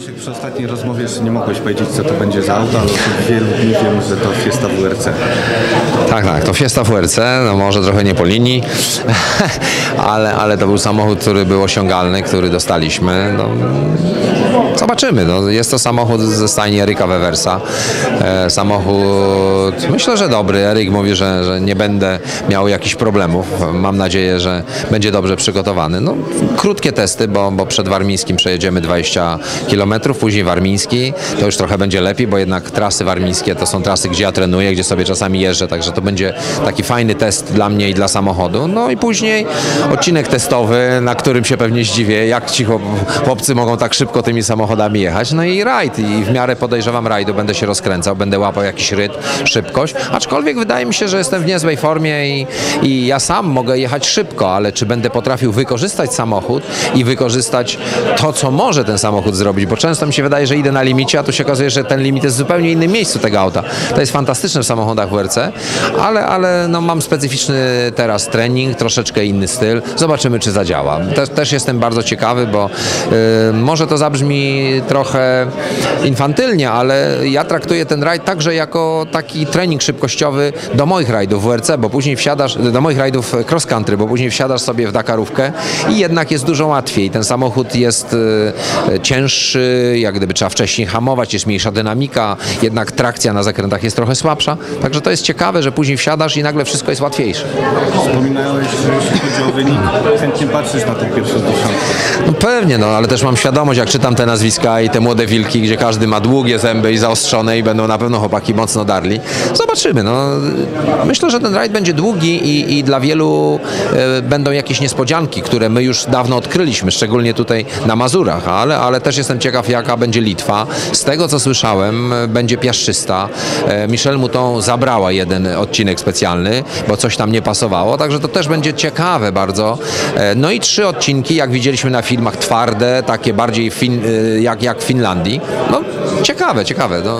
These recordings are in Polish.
Krzysiek, przy ostatniej rozmowie jeszcze nie mogłeś powiedzieć, co to będzie za auto, ale od wielu dni wiem, że to Fiesta WRC. Tak, tak, to Fiesta WRC, no może trochę nie po linii, ale, ale to był samochód, który był osiągalny, który dostaliśmy. No, zobaczymy, no, jest to samochód ze stajni Eryka Wewersa. E, samochód, myślę, że dobry. Eryk mówi, że, że nie będę miał jakichś problemów. Mam nadzieję, że będzie dobrze przygotowany. No, krótkie testy, bo, bo przed Warmińskim przejedziemy 20 km, później Warmiński. To już trochę będzie lepiej, bo jednak trasy warmińskie to są trasy, gdzie ja trenuję, gdzie sobie czasami jeżdżę, także to będzie taki fajny test dla mnie i dla samochodu. No i później odcinek testowy, na którym się pewnie zdziwię, jak ci chłop- chłopcy mogą tak szybko tymi samochodami jechać. No i rajd i w miarę podejrzewam rajdu będę się rozkręcał, będę łapał jakiś rytm, szybkość, aczkolwiek wydaje mi się, że jestem w niezłej formie i, i ja sam mogę jechać szybko, ale czy będę potrafił wykorzystać samochód i wykorzystać to, co może ten samochód zrobić, bo często mi się wydaje, że idę na limicie, a tu się okazuje, że ten limit jest w zupełnie innym miejscu tego auta. To jest fantastyczne w samochodach WRC, ale, ale no, mam specyficzny teraz trening, troszeczkę inny styl. Zobaczymy, czy zadziała. Też, też jestem bardzo ciekawy, bo y, może to zabrzmi trochę infantylnie, ale ja traktuję ten rajd także jako taki trening szybkościowy do moich rajdów WRC, bo później wsiadasz, do moich rajdów cross country, bo później wsiadasz sobie w Dakarówkę i jednak jest dużo łatwiej. Ten samochód jest y, cięższy, jak gdyby trzeba wcześniej hamować, jest mniejsza dynamika, jednak trakcja na zakrętach jest trochę słabsza. Także to jest ciekawe, że później wsiadasz i nagle wszystko jest łatwiejsze. Wspominałeś, że wynik, chętnie patrzysz na tą pierwszą dziesiątkę. No pewnie, no ale też mam świadomość, jak czytam te nazwiska i te młode wilki, gdzie każdy ma długie zęby i zaostrzone i będą na pewno chłopaki mocno darli. Zobaczymy, no. Myślę, że ten rajd będzie długi i, i dla wielu e, będą jakieś niespodzianki, które my już dawno odkryliśmy, szczególnie tutaj na Mazurach, ale, ale też jestem ciekaw, jaka będzie Litwa. Z tego, co słyszałem, będzie piaszczysta. E, Michel Mouton zabrała jeden odcinek specjalny, bo coś tam nie pasowało, także to też będzie ciekawe bardzo. E, No i trzy odcinki, jak widzieliśmy na filmach, twarde, takie bardziej fin, y, jak, jak w Finlandii. No, ciekawe, ciekawe. No,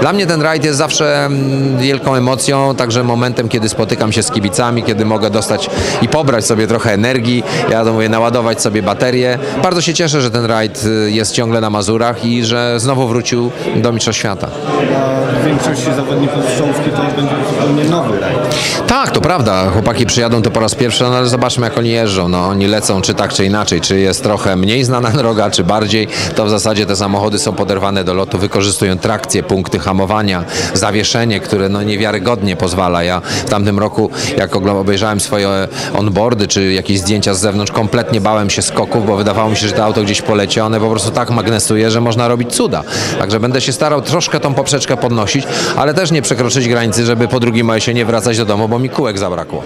dla mnie ten rajd jest zawsze mm, wielką emocją, także momentem, kiedy spotykam się z kibicami, kiedy mogę dostać i pobrać sobie trochę energii, ja to mówię, naładować sobie baterię. Bardzo się cieszę, że ten rajd y, jest ciągle na Mazurach i że znowu wrócił do Mistrzostw Świata. A większość zawodników z to będzie zupełnie nowy rajd. Tak, to prawda. Chłopaki przyjadą to po raz pierwszy, no ale zobaczmy jak oni jeżdżą. No, oni lecą czy tak, czy inaczej. Czy jest trochę mniej znana droga, czy bardziej. To w zasadzie te samochody są poderwane do lotu, wykorzystują trakcję, punkty hamowania, zawieszenie, które no niewiarygodnie pozwala. Ja w tamtym roku, jak obejrzałem swoje onboardy, czy jakieś zdjęcia z zewnątrz, kompletnie bałem się skoków, bo wydawało mi się, że to auto gdzieś poleci. One po prostu tak magnesuje, że można robić cuda. Także będę się starał troszkę tą poprzeczkę podnosić, ale też nie przekroczyć granicy, żeby po drugim się nie wracać do domu, bo mi kółek zabrakło.